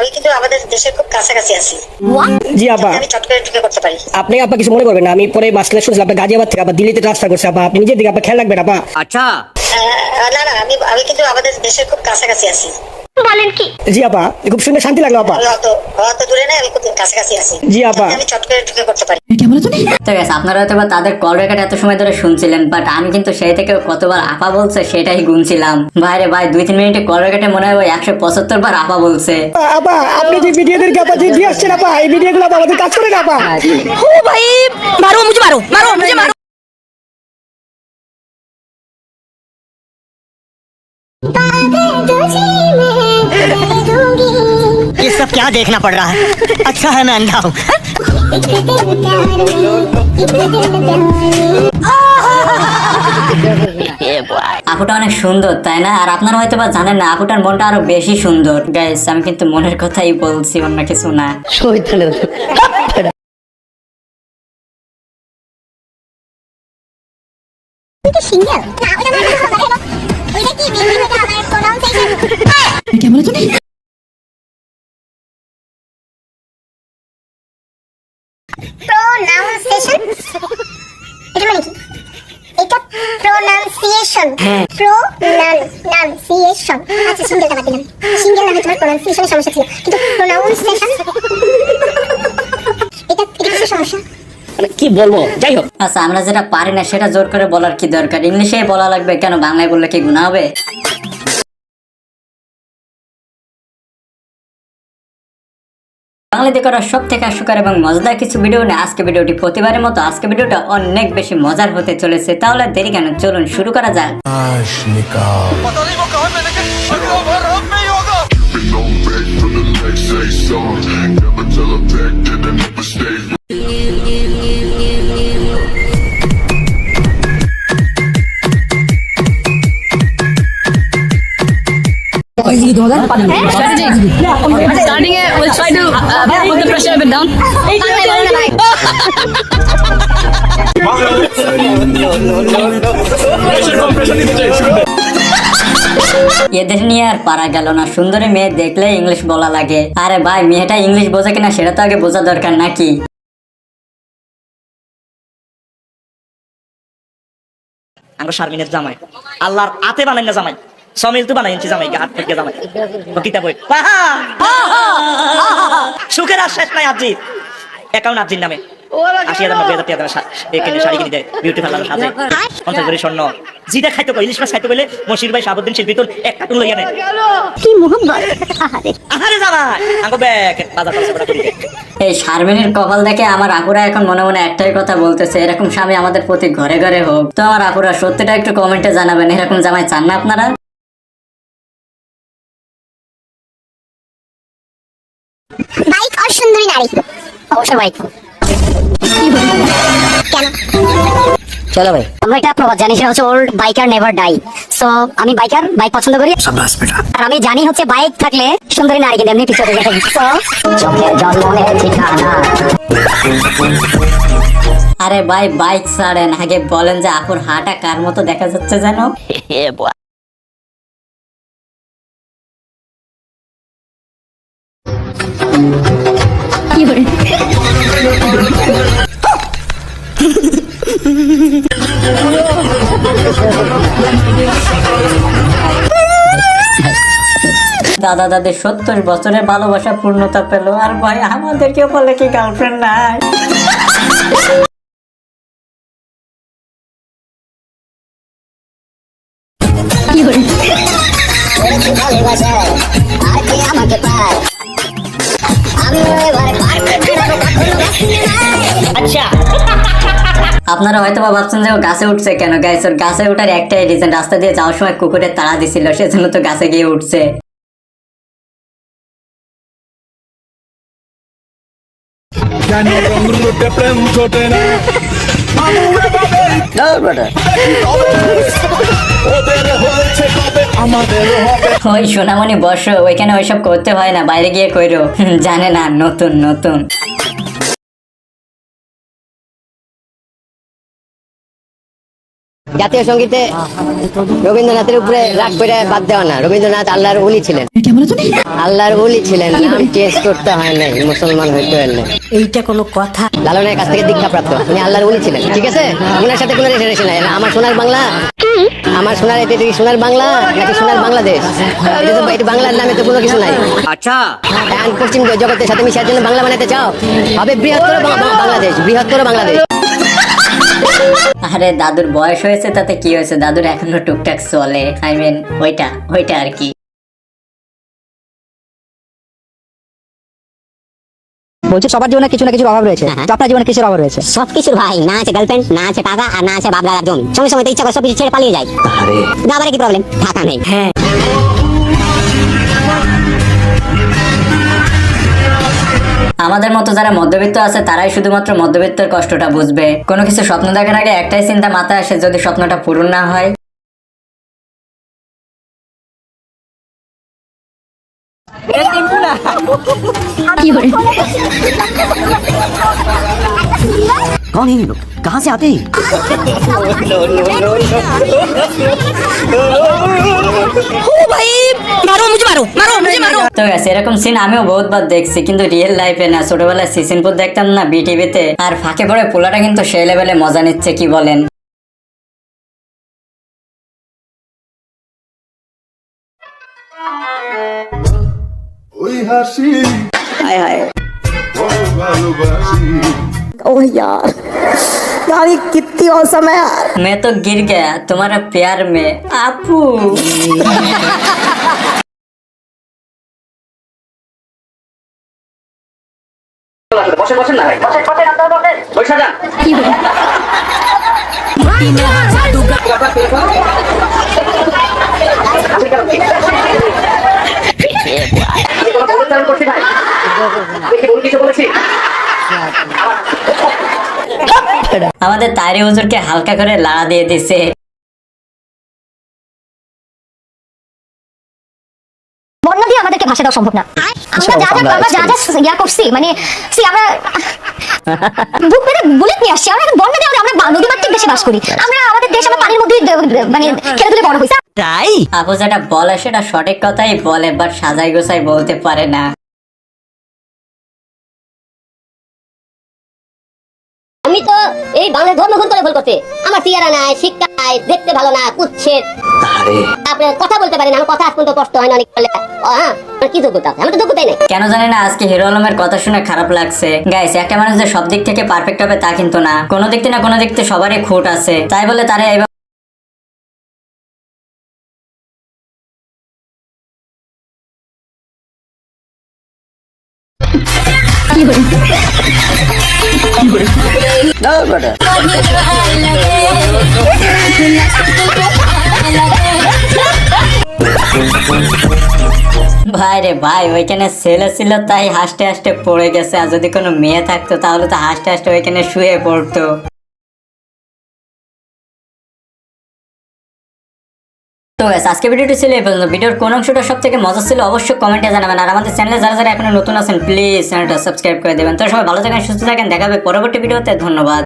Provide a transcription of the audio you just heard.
আমি কিন্তু আমাদের দেশের খুব কাছাকাছি আছি। জি আপা। আমি চট করে ঢুকে করতে পারি। আপনি আপা কিছু মনে করবেন না আমি পরে বাস ক্লাস শুনছিলাম আপনি গাজিয়াবাদ থেকে আবার দিল্লিতে ট্রান্সফার করছে আপা আপনি নিজের দিকে আপা খেয়াল রাখবেন আপা। আচ্ছা। না না আমি আমি কিন্তু আমাদের দেশের খুব কাছাকাছি আছি। জি আপা খুব শুনে শান্তি লাগলো আপা আমি অত অত দূরে না আমি খুব কাছাকাছি আছি জি আপা আমি চট করে ঢুকে করতে পারি তো গেছে আপনারা হয়তো বা তাদের কল রেকর্ড এত সময় ধরে শুনছিলেন বাট আমি কিন্তু সেই থেকে কতবার আপা বলছে সেটাই গুনছিলাম ভাইরে ভাই দুই তিন মিনিটে কল রেকর্ডে মনে হয় ওই একশো পঁচাত্তর বার আপা বলছে আপা আপনি যে ভিডিওদেরকে আপা যে দিয়ে আসছেন আপা এই ভিডিওগুলো আপা আমাদের কাজ করেন আপা ओ भाई मारो मुझे मारो मारो मुझे मारो ये सब क्या देखना पड़ रहा है अच्छा है मैं अंधा हूँ আপুটা অনেক সুন্দর তাই না আর আপনারা হয়তো বা জানেন না আপুটার মনটা আরো বেশি সুন্দর গাইস আমি কিন্তু মনের কথাই বলছি অন্য কিছু না সিঙ্গেল না ওটা মানে হবে না ওইটা কি বিভিন্ন আমার প্রোনাউন্সিয়েশন প্রোনাউন্সিয়েশন প্রোনাউন্সিয়েশন প্রোনাউন্সিয়েশন আচ্ছা সিঙ্গেল বাদ দিলাম। সিঙ্গেল তোমার প্রোনাউন্সিয়েশনের সমস্যা ছিল। কিন্তু প্রোনাউন্সিয়েশন এটা এটা কিসের সমস্যা? মানে কি বলব? যাই হোক। আচ্ছা আমরা যেটা পারি না সেটা জোর করে বলার কি দরকার? ইংলিশে বলা লাগবে কেন? বাংলায় বললে কি গুণা হবে? বাংলাতে করা সব থেকে হাস্যকর এবং মজাদার কিছু ভিডিও নিয়ে আজকে ভিডিওটি প্রতিবারের মতো। আজকে ভিডিওটা অনেক বেশি মজার হতে চলেছে। তাহলে দেরি কেন? চলুন শুরু করা যাক। Been back for the next say song. Never tell her back that I never stay. Starting it, we'll try to uh, put the pressure a bit down. এদের নিয়ে আর পারা গেল না। সুন্দরী মেয়ে দেখলে ইংলিশ বলা লাগে। আরে ভাই মেয়েটা ইংলিশ বোঝে কিনা সেটা তো আগে বোঝা দরকার নাকি? আমরা শারমিনের জামাই। আল্লাহর আতে বানাই না জামাই। সমিল তো বানাই জামাই হাত থেকে জামাই কিতাব বই সুখের আর শেষ নাই আবজি অ্যাকাউন্ট আবজির নামে আশি হাজার নব্বই হাজার টাকা এখানে শাড়ি কিনে দেয় বিউটি পার্লার সাজে পঞ্চাশ ভরি স্বর্ণ যেটা খাইতে কই ইলিশ মাছ খাইতে গেলে মশির ভাই সাবুদ্দিন শিল্পী তোর এক কার্টুন লইয়া নেয় কি মোহব্বত আহারে আহারে জামাই আঙ্গো ব্যাগ বাজার খরচ করি এই শারমিনের কপাল দেখে আমার আপুরা এখন মনে মনে একটাই কথা বলতেছে এরকম স্বামী আমাদের প্রতি ঘরে ঘরে হোক। তো আমার আপুরা সত্যিটা একটু কমেন্টে জানাবেন এরকম জামাই চান না আপনারা? বাইক আর সুন্দরী নারী। অবশ্যই বাইক। কেন? চলো ভাই। আমরা একটা প্রবাদ জানি সেটা হচ্ছে old biker never die so আমি বাইকার বাইক পছন্দ করি। আর আমি জানি হচ্ছে বাইক থাকলে সুন্দরী নারী কিন্তু এমনি পিছনে যায় সো চোখের জল মনের ঠিকানা। আরে ভাই বাইক ছাড়েন। আগে বলেন যে আপুর হাঁটা কার মতো দেখা যাচ্ছে যেন? দাদা দাদি সত্তর বছরের ভালোবাসা পূর্ণতা পেল আর ভাই আমাদেরকে বলে কি গার্লফ্রেন্ড নাই। আপনারা হয়তো বা ভাবছেন যে ও গাছে উঠছে কেন গাইস ওর গাছে ওঠার একটাই রিজন রাস্তা দিয়ে যাওয়ার সময় কুকুরের তাড়া দিছিল সেজন্য তো গাছে গিয়ে উঠছে। প্রেম ওই সোনামণি, বসো। ওইখানে ওইসব করতে হয় না। বাইরে গিয়ে কইরো। জানে না, নতুন নতুন। জাতীয় সঙ্গীতে রবীন্দ্রনাথের উপরে রাগ করে বাদ দেওয়া না। রবীন্দ্রনাথ আল্লাহর উলি ছিলেন। আল্লাহর উলি ছিলেন। নাম চেঞ্জ করতে হয় নাই মুসলমান হইতে হলে এইটা কোনো কথা। লালনের কাছ থেকে দীক্ষা প্রাপ্ত। উনি আল্লাহর উলি ছিলেন। ঠিক আছে? ওনার সাথে কোনো রেশারেশি নাই। আমার সোনার বাংলা? আমার সোনার এতে কি সোনার বাংলা? নাকি সোনার বাংলাদেশ? এটা বাংলার নামে তো কোনো কিছু নাই। আচ্ছা। পশ্চিম জগতের সাথে মিশার জন্য বাংলা বানাতে চাও? হবে বৃহত্তর বাংলাদেশ বৃহত্তর বাংলাদেশ। আরে দাদুর বয়স হয়েছে তাতে কি হয়েছে? দাদুর এখনও টুকটাক চলে। আই মিন ওইটা ওইটা আর কি। বলছে সবার জীবনে কিছু না কিছুর অভাব রয়েছে। তো আপনার জীবনে কিসের অভাব রয়েছে? সবকিছুর ভাই না আছে গার্লফ্রেন্ড না আছে টাকা আর না আছে বাপ দাদার জমি। সময় সময় ইচ্ছা করে সব কিছু ছেড়ে পালিয়ে যায়। না আবার কি প্রবলেম টাকা নেই। হ্যাঁ। আমাদের মতো যারা মধ্যবিত্ত আছে তারাই শুধুমাত্র মধ্যবিত্তের কষ্টটা বুঝবে কোনো কিছু স্বপ্ন দেখার আগে একটাই চিন্তা মাথায় আসে যদি স্বপ্নটা পূরণ না হয় कौन है ये लोग कहाँ से आते हैं তো গেছে এরকম সিন আমিও বহুতবার দেখছি কিন্তু রিয়েল লাইফে না ছোটবেলায় সিসিনপুর দেখতাম না বিটিভিতে আর ফাঁকে পড়ে পোলাটা কিন্তু সেই লেভেলে মজা নিচ্ছে কি বলেন ওই হাসি हाय हाय ও ভালোবাসি ओह यार यार ये कितनी औसम है यार मैं तो गिर गया तुम्हारा प्यार में आपू বসে বসেন না বসে বসে বসে যান। কি আমাদের তাইরি হুজুরকে হালকা করে লাড়া দিয়ে দিছে। দেওয়া সম্ভব না। আমরা যা যা আমরা যা যা ইয়া করছি মানে সি আমরা বুক পেতে বুলেট নিয়ে আসছি আমরা বন্যা দিয়ে আমরা বা- দেশে বাস করি। আমরা আমাদের দেশ আমরা পানির মধ্যে মানে খেলে ধুলে বড় হয়েছে তাই? আপু যেটা বলে সেটা সঠিক কথাই বলে বাট সাজাই গোসাই বলতে পারে না। আমি তো এই বাংলা ধর্মগ্রহণ করে ভুল করতে আমার চেহারা নাই শিক্ষা নাই দেখতে ভালো না কুচ্ছেদ আপনি কথা বলতে পারেন আমার কথা আজ পর্যন্ত কষ্ট হয় না অনেক বললে ও হ্যাঁ আমার কি যোগ্যতা আছে? আমার তো যোগ্যতাই নেই। কেন জানি না আজকে হিরো আলমের কথা শুনে খারাপ লাগছে। গাইস একটা মানুষ যে সব দিক থেকে পারফেক্ট হবে তা কিন্তু না। কোনো দিক থেকে না কোনো দিক থেকে সবারই খুঁট আছে। তাই বলে তারা এইভাবে ভাই রে ভাই, ওইখানে ছেলে ছিল, তাই হাসতে হাসতে পড়ে গেছে। আর যদি কোনো মেয়ে থাকতো, তাহলে তো হাসতে হাসতে ওইখানে শুয়ে পড়তো। তো আজকে ভিডিওটি ছিল এই পর্যন্ত। ভিডিওর কোন অংশটা সব থেকে মজা ছিল অবশ্যই কমেন্টে জানাবেন। আর আমাদের চ্যানেলে যারা যারা এখনও নতুন আছেন প্লিজ চ্যানেলটা সাবস্ক্রাইব করে দেবেন। তো সবাই ভালো থাকেন, সুস্থ থাকেন। দেখাবে পরবর্তী ভিডিওতে। ধন্যবাদ।